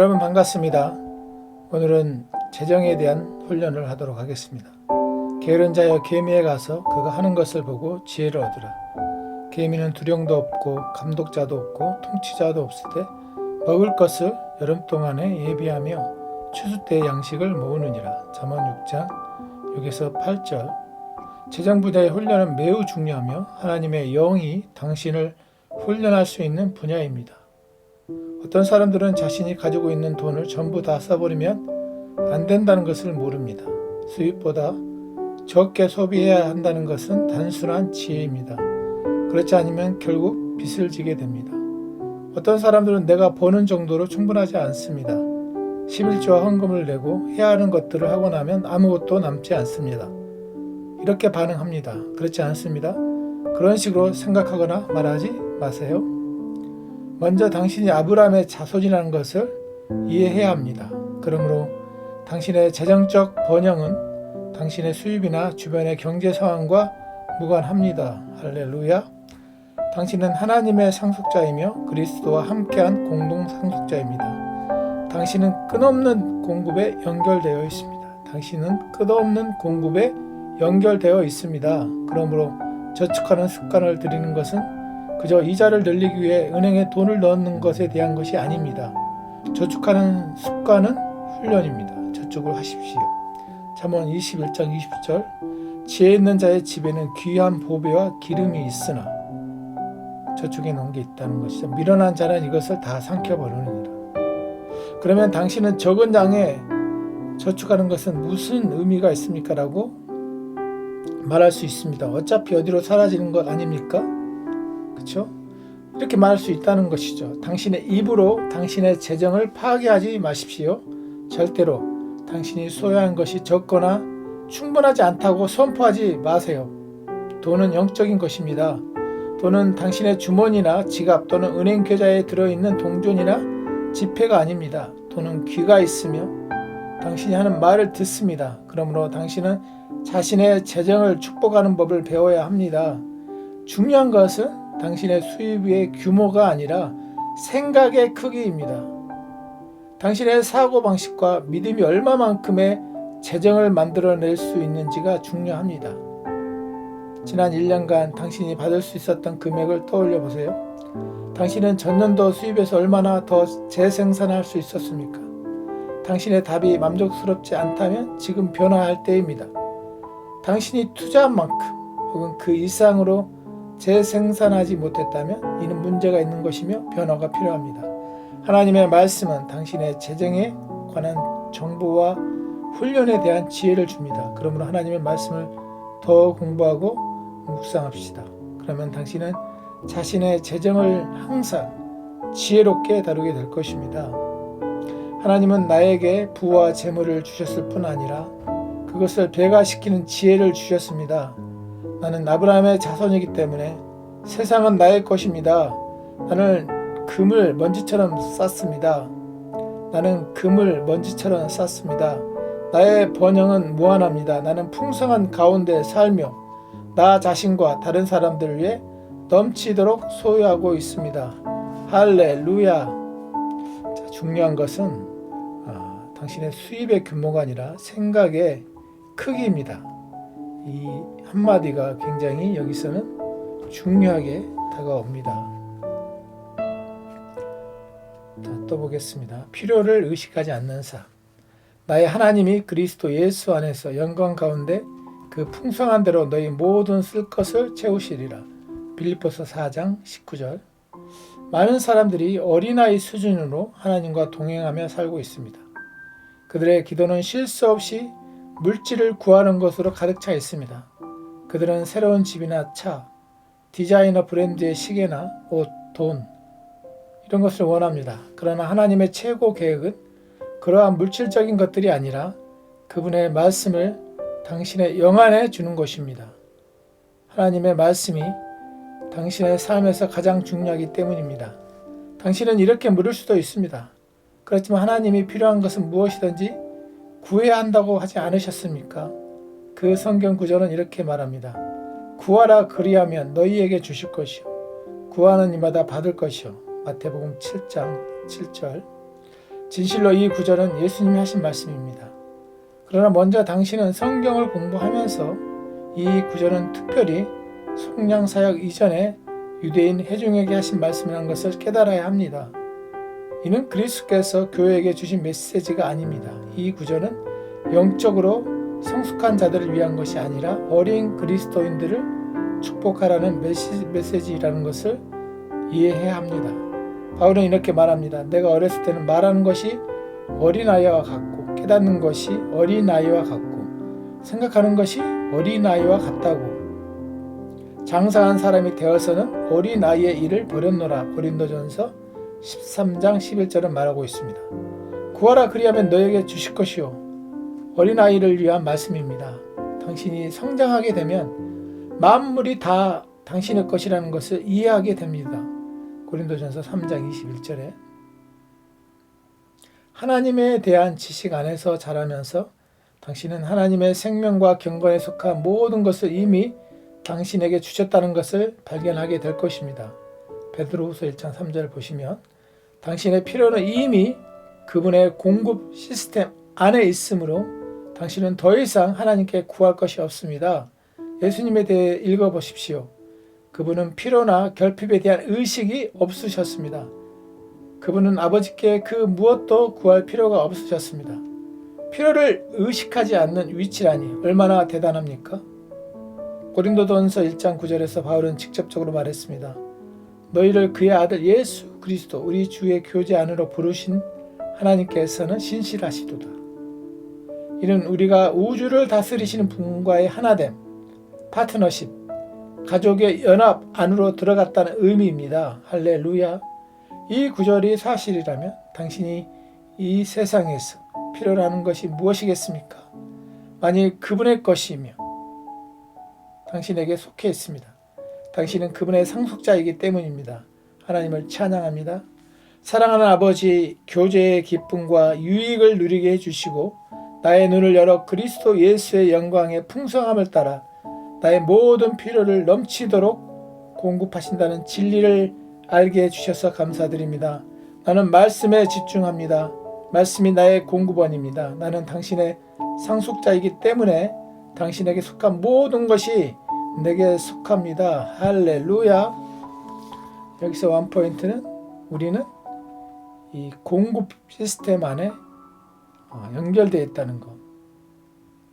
여러분 반갑습니다. 오늘은 재정에 대한 훈련을 하도록 하겠습니다. 게으른 자여 개미에 가서 그가 하는 것을 보고 지혜를 얻으라. 개미는 두령도 없고 감독자도 없고 통치자도 없을 때 먹을 것을 여름 동안에 예비하며 추수 때의 양식을 모으느니라. 잠언 6장 6에서 8절. 재정 분야의 훈련은 매우 중요하며 하나님의 영이 당신을 훈련할 수 있는 분야입니다. 어떤 사람들은 자신이 가지고 있는 돈을 전부 다 써버리면 안 된다는 것을 모릅니다. 수입보다 적게 소비해야 한다는 것은 단순한 지혜입니다. 그렇지 않으면 결국 빚을 지게 됩니다. 어떤 사람들은 내가 버는 정도로 충분하지 않습니다. 11조와 헌금을 내고 해야 하는 것들을 하고 나면 아무것도 남지 않습니다. 이렇게 반응합니다. 그렇지 않습니다. 그런 식으로 생각하거나 말하지 마세요. 먼저 당신이 아브라함의 자손이라는 것을 이해해야 합니다. 그러므로 당신의 재정적 번영은 당신의 수입이나 주변의 경제 상황과 무관합니다. 할렐루야. 당신은 하나님의 상속자이며 그리스도와 함께한 공동 상속자입니다. 당신은 끝없는 공급에 연결되어 있습니다. 당신은 끝없는 공급에 연결되어 있습니다. 그러므로 저축하는 습관을 들이는 것은 그저 이자를 늘리기 위해 은행에 돈을 넣는 것에 대한 것이 아닙니다. 저축하는 습관은 훈련입니다. 저축을 하십시오. 잠언 21장 20절 지혜 있는 자의 집에는 귀한 보배와 기름이 있으나 저축에 놓은 게 있다는 것이죠. 미련한 자는 이것을 다 삼켜버리느니라. 그러면 당신은 적은 양에 저축하는 것은 무슨 의미가 있습니까? 라고 말할 수 있습니다. 어차피 어디로 사라지는 것 아닙니까? 그렇죠? 이렇게 말할 수 있다는 것이죠. 당신의 입으로 당신의 재정을 파괴하지 마십시오. 절대로 당신이 소유한 것이 적거나 충분하지 않다고 선포하지 마세요. 돈은 영적인 것입니다. 돈은 당신의 주머니나 지갑 또는 은행 계좌에 들어있는 동전이나 지폐가 아닙니다. 돈은 귀가 있으며 당신이 하는 말을 듣습니다. 그러므로 당신은 자신의 재정을 축복하는 법을 배워야 합니다. 중요한 것은 당신의 수입의 규모가 아니라 생각의 크기입니다. 당신의 사고방식과 믿음이 얼마만큼의 재정을 만들어낼 수 있는지가 중요합니다. 지난 1년간 당신이 받을 수 있었던 금액을 떠올려 보세요. 당신은 전년도 수입에서 얼마나 더 재생산할 수 있었습니까? 당신의 답이 만족스럽지 않다면 지금 변화할 때입니다. 당신이 투자한 만큼 혹은 그 이상으로 재생산하지 못했다면 이는 문제가 있는 것이며 변화가 필요합니다. 하나님의 말씀은 당신의 재정에 관한 정보와 훈련에 대한 지혜를 줍니다. 그러므로 하나님의 말씀을 더 공부하고 묵상합시다. 그러면 당신은 자신의 재정을 항상 지혜롭게 다루게 될 것입니다. 하나님은 나에게 부와 재물을 주셨을 뿐 아니라 그것을 배가시키는 지혜를 주셨습니다. 나는 아브라함의 자손이기 때문에 세상은 나의 것입니다. 나는 금을 먼지처럼 쌌습니다. 나는 금을 먼지처럼 쌌습니다. 나의 번영은 무한합니다. 나는 풍성한 가운데 살며 나 자신과 다른 사람들을 위해 넘치도록 소유하고 있습니다. 할렐루야. 자, 중요한 것은 아, 당신의 수입의 규모가 아니라 생각의 크기입니다. 이 한마디가 굉장히 여기서는 중요하게 다가옵니다. 자, 또 보겠습니다. 필요를 의식하지 않는 삶. 나의 하나님이 그리스도 예수 안에서 영광 가운데 그 풍성한 대로 너희 모든 쓸 것을 채우시리라. 빌립보서 4장 19절. 많은 사람들이 어린아이 수준으로 하나님과 동행하며 살고 있습니다. 그들의 기도는 쉴수 없이 물질을 구하는 것으로 가득 차 있습니다. 그들은 새로운 집이나 차, 디자이너 브랜드의 시계나 옷, 돈, 이런 것을 원합니다. 그러나 하나님의 최고 계획은 그러한 물질적인 것들이 아니라 그분의 말씀을 당신의 영안에 주는 것입니다. 하나님의 말씀이 당신의 삶에서 가장 중요하기 때문입니다. 당신은 이렇게 물을 수도 있습니다. 그렇지만 하나님이 필요한 것은 무엇이든지 구해야 한다고 하지 않으셨습니까? 그 성경 구절은 이렇게 말합니다. 구하라 그리하면 너희에게 주실 것이요. 구하는 이마다 받을 것이요. 마태복음 7장 7절. 진실로 이 구절은 예수님이 하신 말씀입니다. 그러나 먼저 당신은 성경을 공부하면서 이 구절은 특별히 속량 사역 이전에 유대인 회중에게 하신 말씀이라는 것을 깨달아야 합니다. 이는 그리스도께서 교회에게 주신 메시지가 아닙니다. 이 구절은 영적으로 성숙한 자들을 위한 것이 아니라 어린 그리스도인들을 축복하라는 메시, 메시지라는 것을 이해해야 합니다. 바울은 이렇게 말합니다. 내가 어렸을 때는 말하는 것이 어린아이와 같고 깨닫는 것이 어린아이와 같고 생각하는 것이 어린아이와 같다고 장사한 사람이 되어서는 어린아이의 일을 버렸노라 고린도전서 13장 11절은 말하고 있습니다. 구하라 그리하면 너에게 주실 것이요 어린아이를 위한 말씀입니다. 당신이 성장하게 되면 만물이 다 당신의 것이라는 것을 이해하게 됩니다. 고린도전서 3장 21절에 하나님에 대한 지식 안에서 자라면서 당신은 하나님의 생명과 경건에 속한 모든 것을 이미 당신에게 주셨다는 것을 발견하게 될 것입니다. 베드로후서 1장 3절 보시면 당신의 필요는 이미 그분의 공급 시스템 안에 있으므로 당신은 더 이상 하나님께 구할 것이 없습니다. 예수님에 대해 읽어 보십시오. 그분은 필요나 결핍에 대한 의식이 없으셨습니다. 그분은 아버지께 그 무엇도 구할 필요가 없으셨습니다. 필요를 의식하지 않는 위치라니 얼마나 대단합니까? 고린도전서 1장 9절에서 바울은 직접적으로 말했습니다. 너희를 그의 아들 예수 그리스도 우리 주의 교제 안으로 부르신 하나님께서는 신실하시도다. 이는 우리가 우주를 다스리시는 분과의 하나됨, 파트너십, 가족의 연합 안으로 들어갔다는 의미입니다. 할렐루야. 이 구절이 사실이라면 당신이 이 세상에서 필요로 하는 것이 무엇이겠습니까? 만일 그분의 것이며 당신에게 속해 있습니다. 당신은 그분의 상속자이기 때문입니다. 하나님을 찬양합니다. 사랑하는 아버지, 교제의 기쁨과 유익을 누리게 해주시고 나의 눈을 열어 그리스도 예수의 영광의 풍성함을 따라 나의 모든 필요를 넘치도록 공급하신다는 진리를 알게 해주셔서 감사드립니다. 나는 말씀에 집중합니다. 말씀이 나의 공급원입니다. 나는 당신의 상속자이기 때문에 당신에게 속한 모든 것이 내게 속합니다. 할렐루야. 여기서 원 포인트는 우리는 이 공급 시스템 안에 어, 연결되어 있다는 것.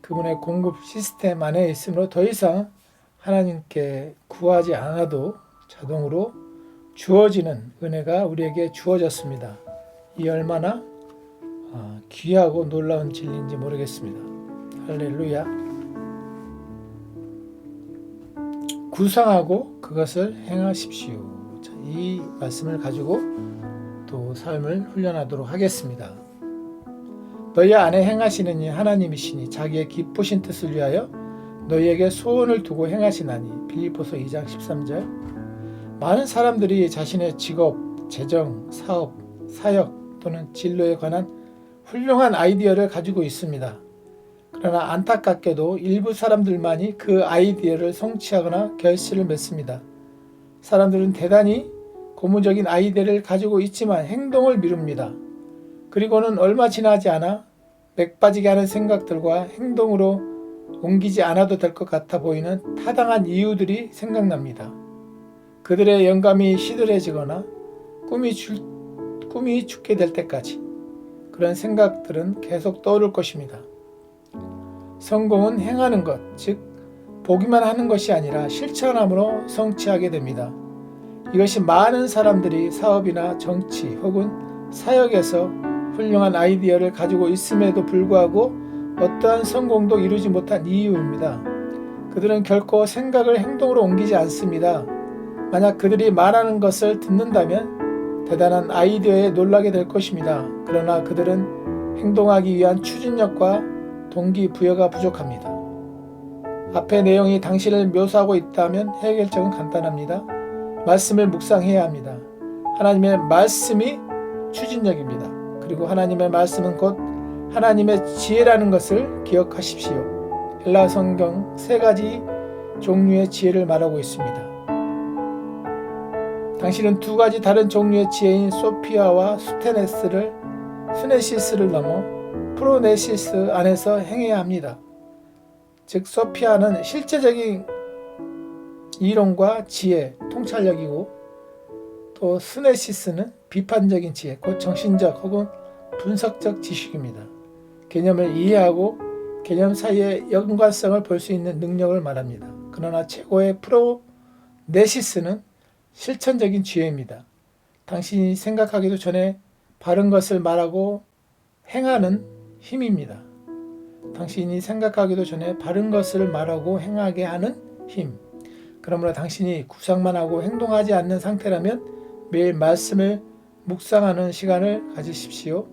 그분의 공급 시스템 안에 있으므로 더 이상 하나님께 구하지 않아도 자동으로 주어지는 은혜가 우리에게 주어졌습니다. 이 얼마나 어, 귀하고 놀라운 진리인지 모르겠습니다. 할렐루야. 구상하고 그것을 행하십시오. 자, 이 말씀을 가지고 또 삶을 훈련하도록 하겠습니다. 너희 안에 행하시는 이 하나님이시니 자기의 기쁘신 뜻을 위하여 너희에게 소원을 두고 행하시나니 빌립보서 2장 13절 많은 사람들이 자신의 직업, 재정, 사업, 사역 또는 진로에 관한 훌륭한 아이디어를 가지고 있습니다. 그러나 안타깝게도 일부 사람들만이 그 아이디어를 성취하거나 결실을 맺습니다. 사람들은 대단히 고무적인 아이디어를 가지고 있지만 행동을 미룹니다. 그리고는 얼마 지나지 않아 맥 빠지게 하는 생각들과 행동으로 옮기지 않아도 될 것 같아 보이는 타당한 이유들이 생각납니다. 그들의 영감이 시들해지거나 꿈이, 줄, 꿈이 죽게 될 때까지 그런 생각들은 계속 떠오를 것입니다. 성공은 행하는 것, 즉, 보기만 하는 것이 아니라 실천함으로 성취하게 됩니다. 이것이 많은 사람들이 사업이나 정치 혹은 사역에서 훌륭한 아이디어를 가지고 있음에도 불구하고 어떠한 성공도 이루지 못한 이유입니다. 그들은 결코 생각을 행동으로 옮기지 않습니다. 만약 그들이 말하는 것을 듣는다면 대단한 아이디어에 놀라게 될 것입니다. 그러나 그들은 행동하기 위한 추진력과 동기부여가 부족합니다. 앞의 내용이 당신을 묘사하고 있다면 해결책은 간단합니다. 말씀을 묵상해야 합니다. 하나님의 말씀이 추진력입니다. 그리고 하나님의 말씀은 곧 하나님의 지혜라는 것을 기억하십시오. 헬라 성경 세 가지 종류의 지혜를 말하고 있습니다. 당신은 두 가지 다른 종류의 지혜인 소피아와 수테네스를 스네시스를 넘어 프로네시스 안에서 행해야 합니다. 즉 소피아는 실제적인 이론과 지혜, 통찰력이고 또 스네시스는 비판적인 지혜, 곧 정신적 혹은 분석적 지식입니다. 개념을 이해하고 개념 사이의 연관성을 볼 수 있는 능력을 말합니다. 그러나 최고의 프로네시스는 실천적인 지혜입니다. 당신이 생각하기도 전에 바른 것을 말하고 행하는 힘입니다. 당신이 생각하기도 전에 바른 것을 말하고 행하게 하는 힘. 그러므로 당신이 구상만 하고 행동하지 않는 상태라면 매일 말씀을 묵상하는 시간을 가지십시오.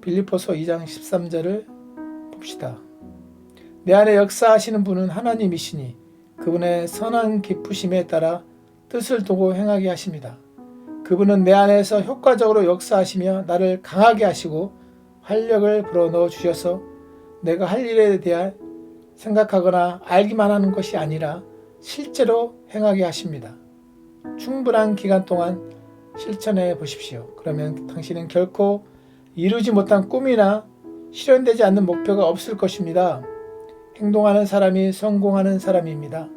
빌리포서 2장 13절을 봅시다. 내 안에 역사하시는 분은 하나님이시니 그분의 선한 기쁘심에 따라 뜻을 두고 행하게 하십니다. 그분은 내 안에서 효과적으로 역사하시며 나를 강하게 하시고 활력을 불어넣어 주셔서 내가 할 일에 대한 생각하거나 알기만 하는 것이 아니라 실제로 행하게 하십니다. 충분한 기간 동안 실천해 보십시오. 그러면 당신은 결코 이루지 못한 꿈이나 실현되지 않는 목표가 없을 것입니다. 행동하는 사람이 성공하는 사람입니다.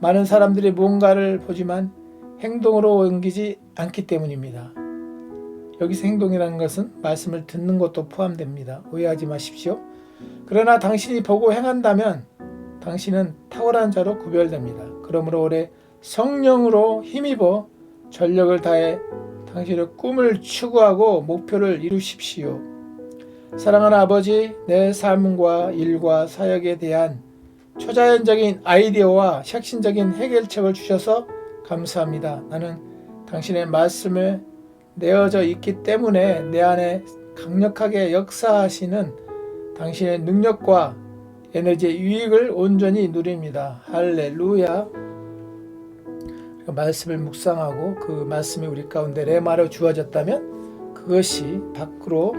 많은 사람들이 무언가를 보지만 행동으로 옮기지 않기 때문입니다. 여기서 행동이라는 것은 말씀을 듣는 것도 포함됩니다. 오해하지 마십시오. 그러나 당신이 보고 행한다면 당신은 탁월한 자로 구별됩니다. 그러므로 올해 성령으로 힘입어 전력을 다해 당신의 꿈을 추구하고 목표를 이루십시오. 사랑하는 아버지, 내 삶과 일과 사역에 대한 초자연적인 아이디어와 혁신적인 해결책을 주셔서 감사합니다. 나는 당신의 말씀을 내어져 있기 때문에 내 안에 강력하게 역사하시는 당신의 능력과 에너지의 유익을 온전히 누립니다. 할렐루야. 그 말씀을 묵상하고 그 말씀이 우리 가운데 레마로 주어졌다면 그것이 밖으로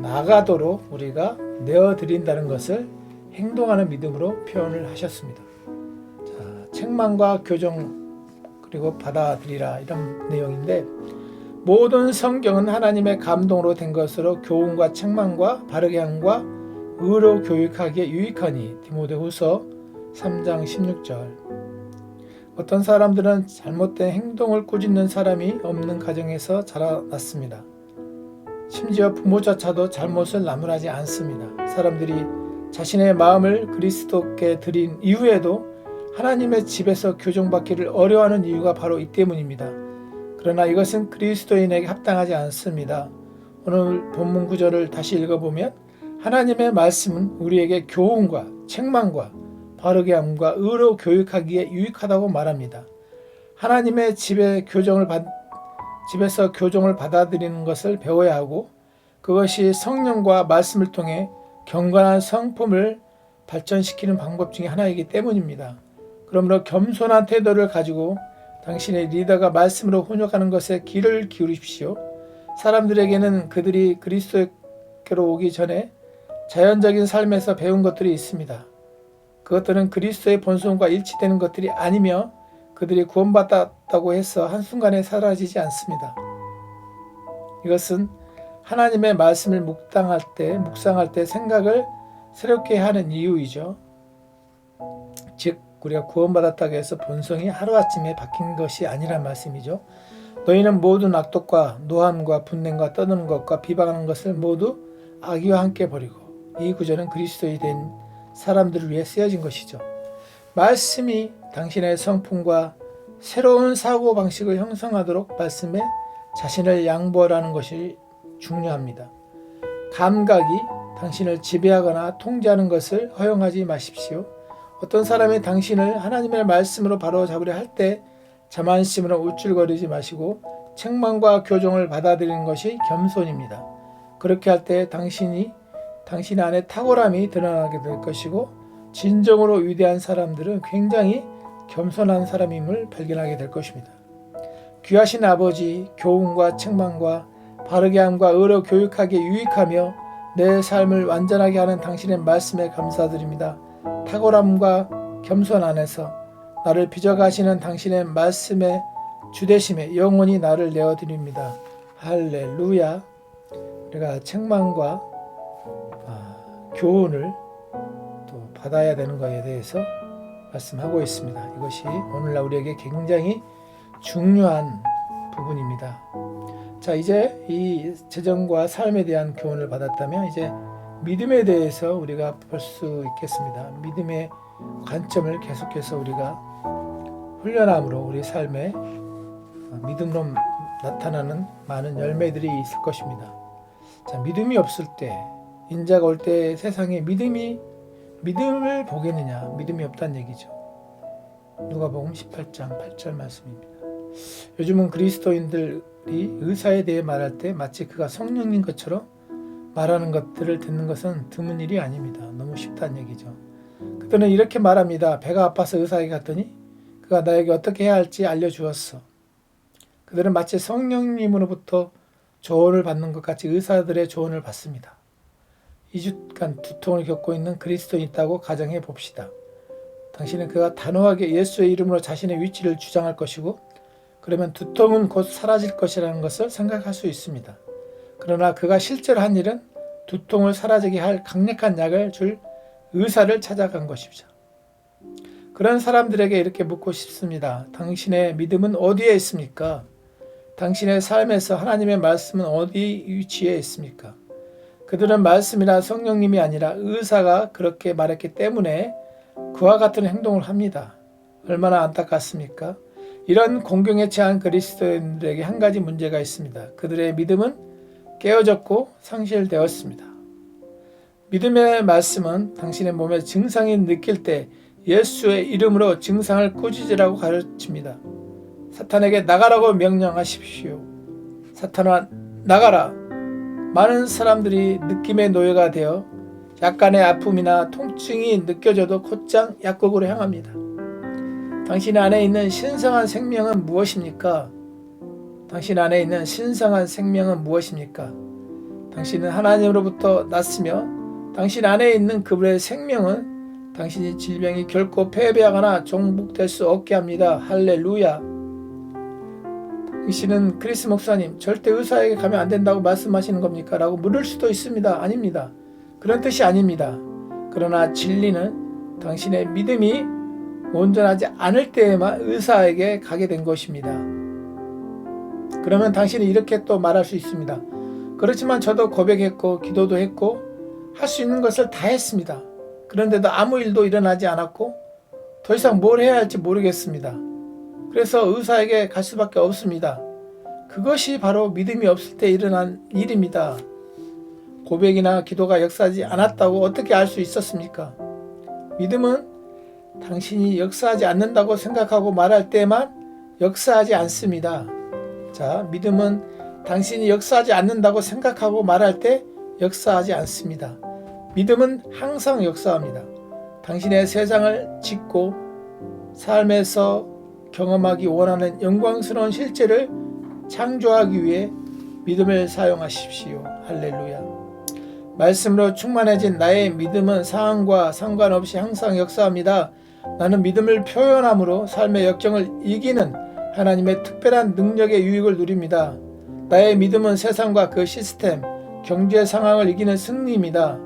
나가도록 우리가 내어드린다는 것을 행동하는 믿음으로 표현을 하셨습니다. 자, 책망과 교정 그리고 받아들이라 이런 내용인데 모든 성경은 하나님의 감동으로 된 것으로 교훈과 책망과 바르게 함과 의로 교육하기에 유익하니 디모데후서 3장 16절 어떤 사람들은 잘못된 행동을 꾸짖는 사람이 없는 가정에서 자라났습니다. 심지어 부모조차도 잘못을 나무라지 않습니다. 사람들이 자신의 마음을 그리스도께 드린 이후에도 하나님의 집에서 교정받기를 어려워하는 이유가 바로 이 때문입니다. 그러나 이것은 그리스도인에게 합당하지 않습니다. 오늘 본문 구절을 다시 읽어보면 하나님의 말씀은 우리에게 교훈과 책망과 바르게 함과 의로 교육하기에 유익하다고 말합니다. 하나님의 집에 교정을 받, 집에서 교정을 받아들이는 것을 배워야 하고 그것이 성령과 말씀을 통해 경건한 성품을 발전시키는 방법 중에 하나이기 때문입니다. 그러므로 겸손한 태도를 가지고 당신의 리더가 말씀으로 훈육하는 것에 귀를 기울이십시오. 사람들에게는 그들이 그리스도께로 오기 전에 자연적인 삶에서 배운 것들이 있습니다. 그것들은 그리스도의 본성과 일치되는 것들이 아니며 그들이 구원받았다고 해서 한순간에 사라지지 않습니다. 이것은 하나님의 말씀을 묵상할 때, 묵상할 때 생각을 새롭게 하는 이유이죠. 즉, 우리가 구원받았다고 해서 본성이 하루아침에 바뀐 것이 아니란 말씀이죠. 너희는 모든 악독과 노함과 분냄과 떠드는 것과 비방하는 것을 모두 악의와 함께 버리고 이 구절은 그리스도에 된 사람들을 위해 쓰여진 것이죠. 말씀이 당신의 성품과 새로운 사고 방식을 형성하도록 말씀에 자신을 양보하라는 것이 중요합니다. 감각이 당신을 지배하거나 통제하는 것을 허용하지 마십시오. 어떤 사람이 당신을 하나님의 말씀으로 바로 잡으려 할 때 자만심으로 우쭐거리지 마시고 책망과 교정을 받아들이는 것이 겸손입니다. 그렇게 할 때 당신이 당신 안에 탁월함이 드러나게 될 것이고 진정으로 위대한 사람들은 굉장히 겸손한 사람임을 발견하게 될 것입니다. 귀하신 아버지, 교훈과 책망과 바르게 함과 의로 교육하기에 유익하며 내 삶을 완전하게 하는 당신의 말씀에 감사드립니다. 탁월함과 겸손 안에서 나를 빚어가시는 당신의 말씀에 주대심에 영원히 나를 내어드립니다. 할렐루야. 우리가 책망과 아, 교훈을 또 받아야 되는 것에 대해서 말씀하고 있습니다. 이것이 오늘날 우리에게 굉장히 중요한 부분입니다. 자, 이제 이 재정과 삶에 대한 교훈을 받았다면 이제 믿음에 대해서 우리가 볼 수 있겠습니다. 믿음의 관점을 계속해서 우리가 훈련함으로 우리 삶에 믿음으로 나타나는 많은 열매들이 있을 것입니다. 자, 믿음이 없을 때 인자가 올 때 세상에 믿음이 믿음을 보겠느냐? 믿음이 없다는 얘기죠. 누가복음 18장 8절 말씀입니다. 요즘은 그리스도인들이 의사에 대해 말할 때 마치 그가 성령인 것처럼 말하는 것들을 듣는 것은 드문 일이 아닙니다. 너무 쉽다는 얘기죠. 그들은 이렇게 말합니다. 배가 아파서 의사에게 갔더니 그가 나에게 어떻게 해야 할지 알려주었어. 그들은 마치 성령님으로부터 조언을 받는 것 같이 의사들의 조언을 받습니다. 2주간 두통을 겪고 있는 그리스도인 있다고 가정해 봅시다. 당신은 그가 단호하게 예수의 이름으로 자신의 위치를 주장할 것이고 그러면 두통은 곧 사라질 것이라는 것을 생각할 수 있습니다. 그러나 그가 실제로 한 일은 두통을 사라지게 할 강력한 약을 줄 의사를 찾아간 것이죠. 그런 사람들에게 이렇게 묻고 싶습니다. 당신의 믿음은 어디에 있습니까? 당신의 삶에서 하나님의 말씀은 어디 위치에 있습니까? 그들은 말씀이나 성령님이 아니라 의사가 그렇게 말했기 때문에 그와 같은 행동을 합니다. 얼마나 안타깝습니까? 이런 공경에 처한 그리스도인들에게 한 가지 문제가 있습니다. 그들의 믿음은 깨어졌고 상실되었습니다. 믿음의 말씀은 당신의 몸에 증상이 느낄 때 예수의 이름으로 증상을 꾸짖으라고 가르칩니다. 사탄에게 나가라고 명령하십시오. 사탄아 나가라. 많은 사람들이 느낌의 노예가 되어 약간의 아픔이나 통증이 느껴져도 곧장 약국으로 향합니다. 당신 안에 있는 신성한 생명은 무엇입니까? 당신 안에 있는 신성한 생명은 무엇입니까? 당신은 하나님으로부터 났으며 당신 안에 있는 그분의 생명은 당신이 질병이 결코 패배하거나 종북될 수 없게 합니다. 할렐루야. 당신은 크리스 목사님 절대 의사에게 가면 안 된다고 말씀하시는 겁니까? 라고 물을 수도 있습니다. 아닙니다. 그런 뜻이 아닙니다. 그러나 진리는 당신의 믿음이 온전하지 않을 때에만 의사에게 가게 된 것입니다. 그러면 당신은 이렇게 또 말할 수 있습니다. 그렇지만 저도 고백했고 기도도 했고 할 수 있는 것을 다 했습니다. 그런데도 아무 일도 일어나지 않았고 더 이상 뭘 해야 할지 모르겠습니다. 그래서 의사에게 갈 수밖에 없습니다. 그것이 바로 믿음이 없을 때 일어난 일입니다. 고백이나 기도가 역사하지 않았다고 어떻게 알 수 있었습니까? 믿음은 당신이 역사하지 않는다고 생각하고 말할 때만 역사하지 않습니다. 자, 믿음은 당신이 역사하지 않는다고 생각하고 말할 때 역사하지 않습니다. 믿음은 항상 역사합니다. 당신의 세상을 짓고 삶에서 경험하기 원하는 영광스러운 실제를 창조하기 위해 믿음을 사용하십시오. 할렐루야. 말씀으로 충만해진 나의 믿음은 상황과 상관없이 항상 역사합니다. 나는 믿음을 표현함으로 삶의 역경을 이기는 하나님의 특별한 능력의 유익을 누립니다. 나의 믿음은 세상과 그 시스템, 경제 상황을 이기는 승리입니다.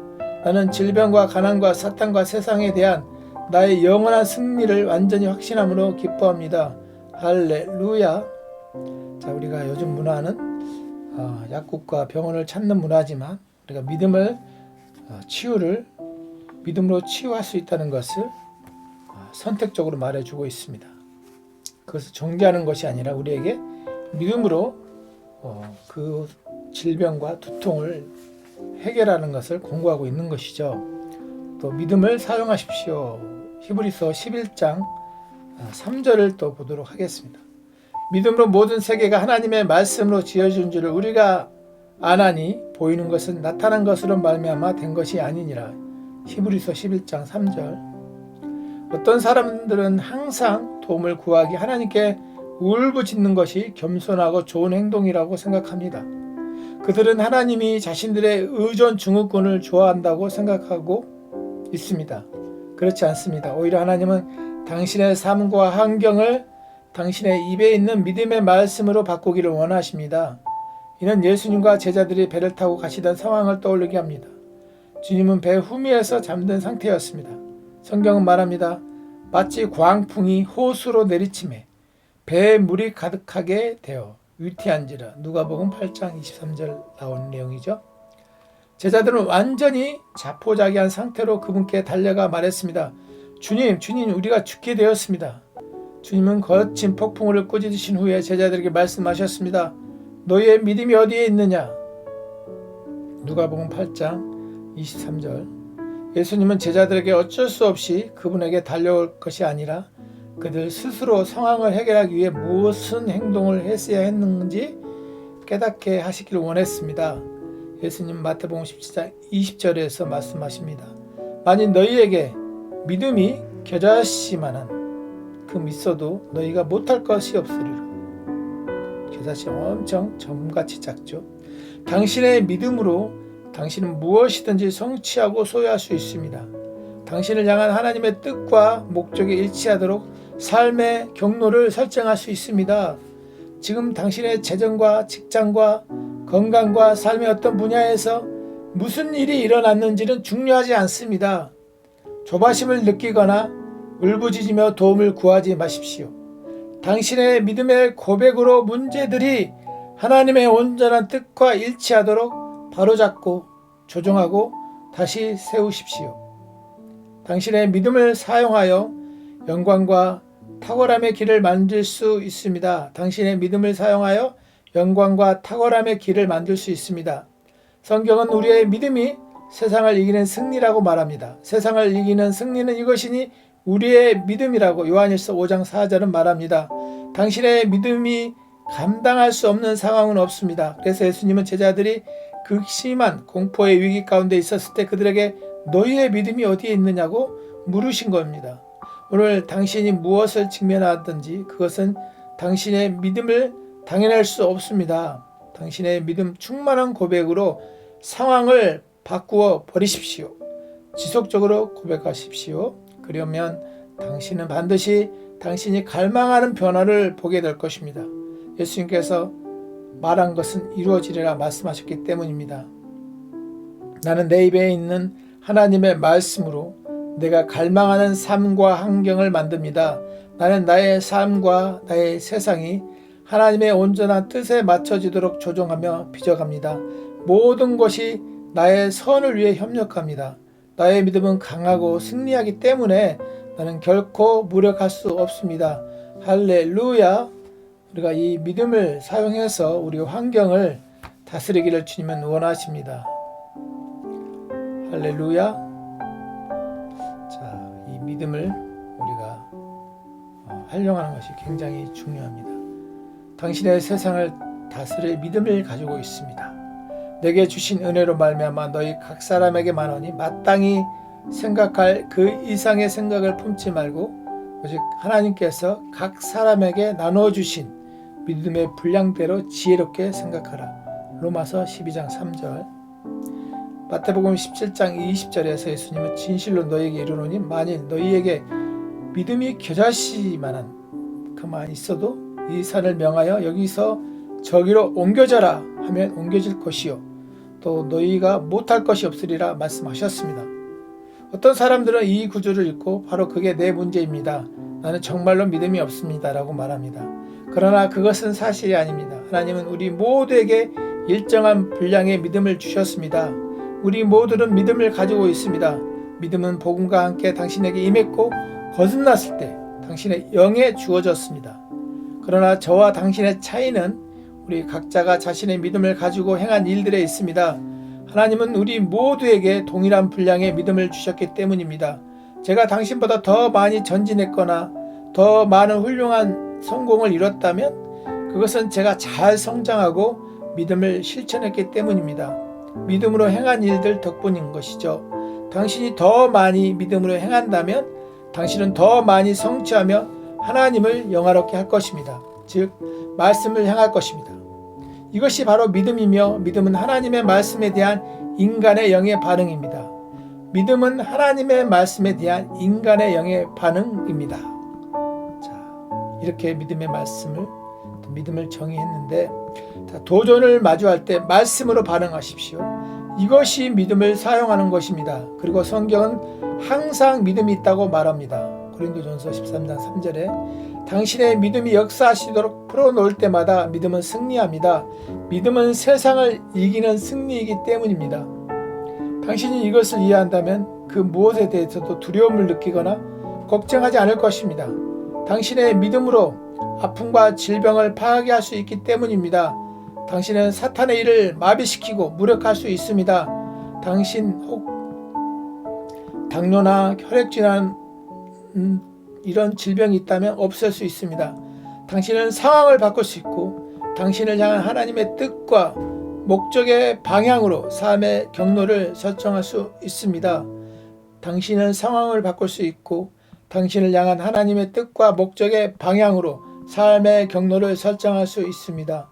나는 질병과 가난과 사탄과 세상에 대한 나의 영원한 승리를 완전히 확신함으로 기뻐합니다. 할렐루야. 자, 우리가 요즘 문화는 어, 약국과 병원을 찾는 문화지만 우리가 믿음을 어, 치유를 믿음으로 치유할 수 있다는 것을 어, 선택적으로 말해주고 있습니다. 그것을 정죄하는 것이 아니라 우리에게 믿음으로 어, 그 질병과 두통을 해결하는 것을 공부하고 있는 것이죠. 또 믿음을 사용하십시오. 히브리서 11장 3절을 또 보도록 하겠습니다. 믿음으로 모든 세계가 하나님의 말씀으로 지어진 줄을 우리가 아나니 보이는 것은 나타난 것으로 말미암아 된 것이 아니니라. 히브리서 11장 3절. 어떤 사람들은 항상 도움을 구하기 하나님께 울부짖는 것이 겸손하고 좋은 행동이라고 생각합니다. 그들은 하나님이 자신들의 의존 증후권을 좋아한다고 생각하고 있습니다. 그렇지 않습니다. 오히려 하나님은 당신의 삶과 환경을 당신의 입에 있는 믿음의 말씀으로 바꾸기를 원하십니다. 이는 예수님과 제자들이 배를 타고 가시던 상황을 떠올리게 합니다. 주님은 배 후미에서 잠든 상태였습니다. 성경은 말합니다. 마치 광풍이 호수로 내리침에 배에 물이 가득하게 되어 위태한지라 누가복음 8장 23절 나온 내용이죠. 제자들은 완전히 자포자기한 상태로 그분께 달려가 말했습니다. 주님, 주님, 우리가 죽게 되었습니다. 주님은 거친 폭풍우를 꾸짖으신 후에 제자들에게 말씀하셨습니다. 너희의 믿음이 어디에 있느냐? 누가복음 8장 23절. 예수님은 제자들에게 어쩔 수 없이 그분에게 달려올 것이 아니라 그들 스스로 상황을 해결하기 위해 무슨 행동을 했어야 했는지 깨닫게 하시기를 원했습니다. 예수님 마태복음 17장 20절에서 말씀하십니다. 만일 너희에게 믿음이 겨자씨만한 그 믿어도 너희가 못할 것이 없으리라. 겨자씨 엄청 점같이 작죠. 당신의 믿음으로 당신은 무엇이든지 성취하고 소유할 수 있습니다. 당신을 향한 하나님의 뜻과 목적에 일치하도록 삶의 경로를 설정할 수 있습니다. 지금 당신의 재정과 직장과 건강과 삶의 어떤 분야에서 무슨 일이 일어났는지는 중요하지 않습니다. 조바심을 느끼거나 울부짖으며 도움을 구하지 마십시오. 당신의 믿음의 고백으로 문제들이 하나님의 온전한 뜻과 일치하도록 바로잡고 조정하고 다시 세우십시오. 당신의 믿음을 사용하여 영광과 탁월함의 길을 만들 수 있습니다. 당신의 믿음을 사용하여 영광과 탁월함의 길을 만들 수 있습니다. 성경은 우리의 믿음이 세상을 이기는 승리라고 말합니다. 세상을 이기는 승리는 이것이니 우리의 믿음이라고 요한일서 5장 4절은 말합니다. 당신의 믿음이 감당할 수 없는 상황은 없습니다. 그래서 예수님은 제자들이 극심한 공포의 위기 가운데 있었을 때 그들에게 너희의 믿음이 어디에 있느냐고 물으신 겁니다. 오늘 당신이 무엇을 직면하든지 그것은 당신의 믿음을 당연할 수 없습니다. 당신의 믿음 충만한 고백으로 상황을 바꾸어 버리십시오. 지속적으로 고백하십시오. 그러면 당신은 반드시 당신이 갈망하는 변화를 보게 될 것입니다. 예수님께서 말한 것은 이루어지리라 말씀하셨기 때문입니다. 나는 내 입에 있는 하나님의 말씀으로 내가 갈망하는 삶과 환경을 만듭니다. 나는 나의 삶과 나의 세상이 하나님의 온전한 뜻에 맞춰지도록 조정하며 빚어갑니다. 모든 것이 나의 선을 위해 협력합니다. 나의 믿음은 강하고 승리하기 때문에 나는 결코 무력할 수 없습니다. 할렐루야. 우리가 이 믿음을 사용해서 우리 환경을 다스리기를 주님은 원하십니다. 할렐루야. 믿음을 우리가 어, 활용하는 것이 굉장히 중요합니다. 당신의 세상을 다스릴 믿음을 가지고 있습니다. 내게 주신 은혜로 말미암아 너희 각 사람에게 만원이 마땅히 생각할 그 이상의 생각을 품지 말고 오직 하나님께서 각 사람에게 나눠 주신 믿음의 분량대로 지혜롭게 생각하라. 로마서 12장 3절. 마태복음 17장 20절에서 예수님은 진실로 너희에게 이르노니 만일 너희에게 믿음이 겨자씨만한 그만 있어도 이 산을 명하여 여기서 저기로 옮겨져라 하면 옮겨질 것이요 또 너희가 못할 것이 없으리라 말씀하셨습니다. 어떤 사람들은 이 구절을 읽고 바로 그게 내 문제입니다. 나는 정말로 믿음이 없습니다 라고 말합니다. 그러나 그것은 사실이 아닙니다. 하나님은 우리 모두에게 일정한 분량의 믿음을 주셨습니다. 우리 모두는 믿음을 가지고 있습니다. 믿음은 복음과 함께 당신에게 임했고 거듭났을 때 당신의 영에 주어졌습니다. 그러나 저와 당신의 차이는 우리 각자가 자신의 믿음을 가지고 행한 일들에 있습니다. 하나님은 우리 모두에게 동일한 분량의 믿음을 주셨기 때문입니다. 제가 당신보다 더 많이 전진했거나 더 많은 훌륭한 성공을 이뤘다면 그것은 제가 잘 성장하고 믿음을 실천했기 때문입니다. 믿음으로 행한 일들 덕분인 것이죠. 당신이 더 많이 믿음으로 행한다면 당신은 더 많이 성취하며 하나님을 영화롭게 할 것입니다. 즉, 말씀을 향할 것입니다. 이것이 바로 믿음이며 믿음은 하나님의 말씀에 대한 인간의 영의 반응입니다. 믿음은 하나님의 말씀에 대한 인간의 영의 반응입니다. 자, 이렇게 믿음의 말씀을 믿음을 정의했는데 자, 도전을 마주할 때 말씀으로 반응하십시오. 이것이 믿음을 사용하는 것입니다. 그리고 성경은 항상 믿음이 있다고 말합니다. 고린도전서 13장 3절에 당신의 믿음이 역사하시도록 풀어놓을 때마다 믿음은 승리합니다. 믿음은 세상을 이기는 승리이기 때문입니다. 당신이 이것을 이해한다면 그 무엇에 대해서도 두려움을 느끼거나 걱정하지 않을 것입니다. 당신의 믿음으로 아픔과 질병을 파괴할 수 있기 때문입니다. 당신은 사탄의 일을 마비시키고 무력할 수 있습니다. 당신 혹 당뇨나 혈액질환 음, 이런 질병이 있다면 없앨 수 있습니다. 당신은 상황을 바꿀 수 있고 당신을 향한 하나님의 뜻과 목적의 방향으로 삶의 경로를 설정할 수 있습니다. 당신은 상황을 바꿀 수 있고 당신을 향한 하나님의 뜻과 목적의 방향으로 삶의 경로를 설정할 수 있습니다.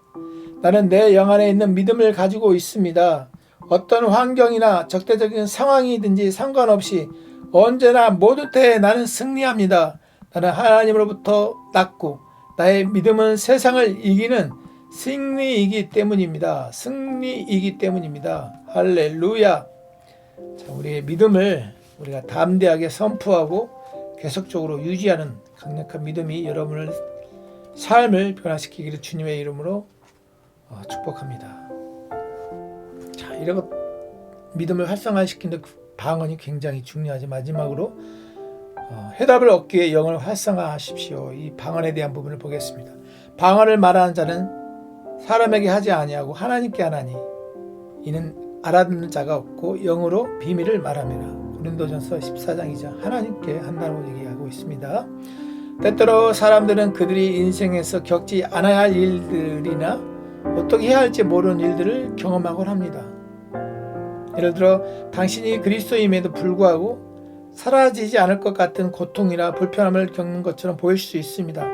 나는 내 영 안에 있는 믿음을 가지고 있습니다. 어떤 환경이나 적대적인 상황이든지 상관없이 언제나 모두 때에 나는 승리합니다. 나는 하나님으로부터 낳고 나의 믿음은 세상을 이기는 승리이기 때문입니다. 승리이기 때문입니다. 할렐루야. 자, 우리의 믿음을 우리가 담대하게 선포하고 계속적으로 유지하는 강력한 믿음이 여러분을 삶을 변화시키기를 주님의 이름으로 어, 축복합니다. 자, 이런 믿음을 활성화시키는 그 방언이 굉장히 중요하지. 마지막으로 어, 해답을 얻기 위해 영을 활성화하십시오. 이 방언에 대한 부분을 보겠습니다. 방언을 말하는 자는 사람에게 하지 아니하고 하나님께 하나니 이는 알아듣는 자가 없고 영으로 비밀을 말하매라. 고린도전서 14장이자 하나님께 한다고 얘기하고 있습니다. 때때로 사람들은 그들이 인생에서 겪지 않아야 할 일들이나 어떻게 해야 할지 모르는 일들을 경험하곤 합니다. 예를 들어 당신이 그리스도임에도 불구하고 사라지지 않을 것 같은 고통이나 불편함을 겪는 것처럼 보일 수 있습니다.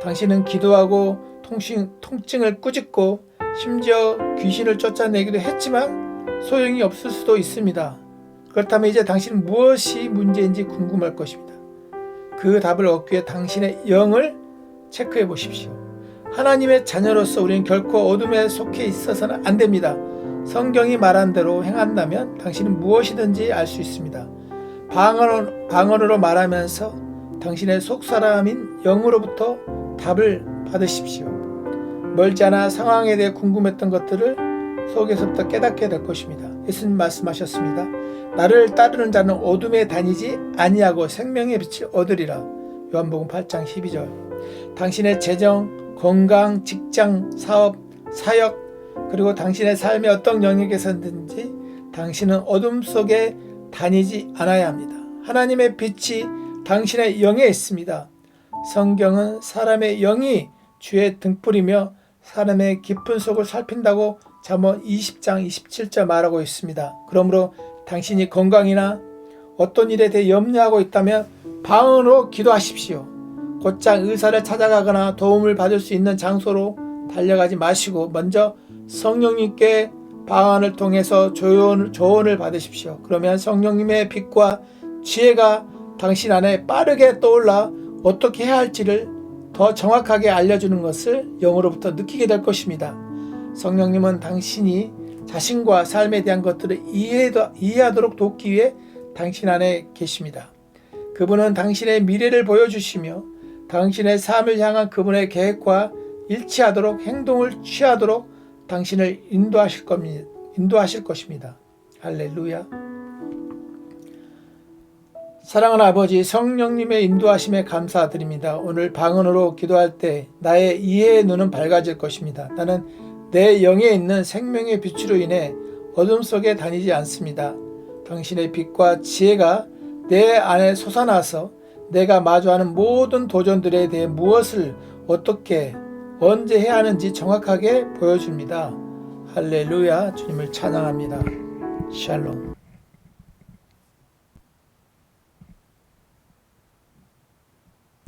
당신은 기도하고 통신, 통증을 꾸짖고 심지어 귀신을 쫓아내기도 했지만 소용이 없을 수도 있습니다. 그렇다면 이제 당신은 무엇이 문제인지 궁금할 것입니다. 그 답을 얻기 위해 당신의 영을 체크해 보십시오. 하나님의 자녀로서 우리는 결코 어둠에 속해 있어서는 안 됩니다. 성경이 말한 대로 행한다면 당신은 무엇이든지 알 수 있습니다. 방언으로, 방언으로 말하면서 당신의 속사람인 영으로부터 답을 받으십시오. 멀지 않아 상황에 대해 궁금했던 것들을 속에서부터 깨닫게 될 것입니다. 예수님 말씀하셨습니다. 나를 따르는 자는 어둠에 다니지 아니하고 생명의 빛을 얻으리라. 요한복음 8장 12절. 당신의 재정, 건강, 직장, 사업, 사역, 그리고 당신의 삶의 어떤 영역에서든지 당신은 어둠 속에 다니지 않아야 합니다. 하나님의 빛이 당신의 영에 있습니다. 성경은 사람의 영이 주의 등불이며 사람의 깊은 속을 살핀다고 잠언 20장 27절 말하고 있습니다. 그러므로 당신이 건강이나 어떤 일에 대해 염려하고 있다면 방언으로 기도하십시오. 곧장 의사를 찾아가거나 도움을 받을 수 있는 장소로 달려가지 마시고 먼저 성령님께 방언을 통해서 조언, 조언을 받으십시오. 그러면 성령님의 빛과 지혜가 당신 안에 빠르게 떠올라 어떻게 해야 할지를 더 정확하게 알려주는 것을 영으로부터 느끼게 될 것입니다. 성령님은 당신이 자신과 삶에 대한 것들을 이해하도록 돕기 위해 당신 안에 계십니다. 그분은 당신의 미래를 보여주시며 당신의 삶을 향한 그분의 계획과 일치하도록 행동을 취하도록 당신을 인도하실 겁니다. 인도하실 것입니다. 할렐루야. 사랑하는 아버지 성령님의 인도하심에 감사드립니다. 오늘 방언으로 기도할 때 나의 이해의 눈은 밝아질 것입니다. 나는 내 영에 있는 생명의 빛으로 인해 어둠 속에 다니지 않습니다. 당신의 빛과 지혜가 내 안에 솟아나서 내가 마주하는 모든 도전들에 대해 무엇을 어떻게 언제 해야 하는지 정확하게 보여줍니다. 할렐루야 주님을 찬양합니다. 샬롬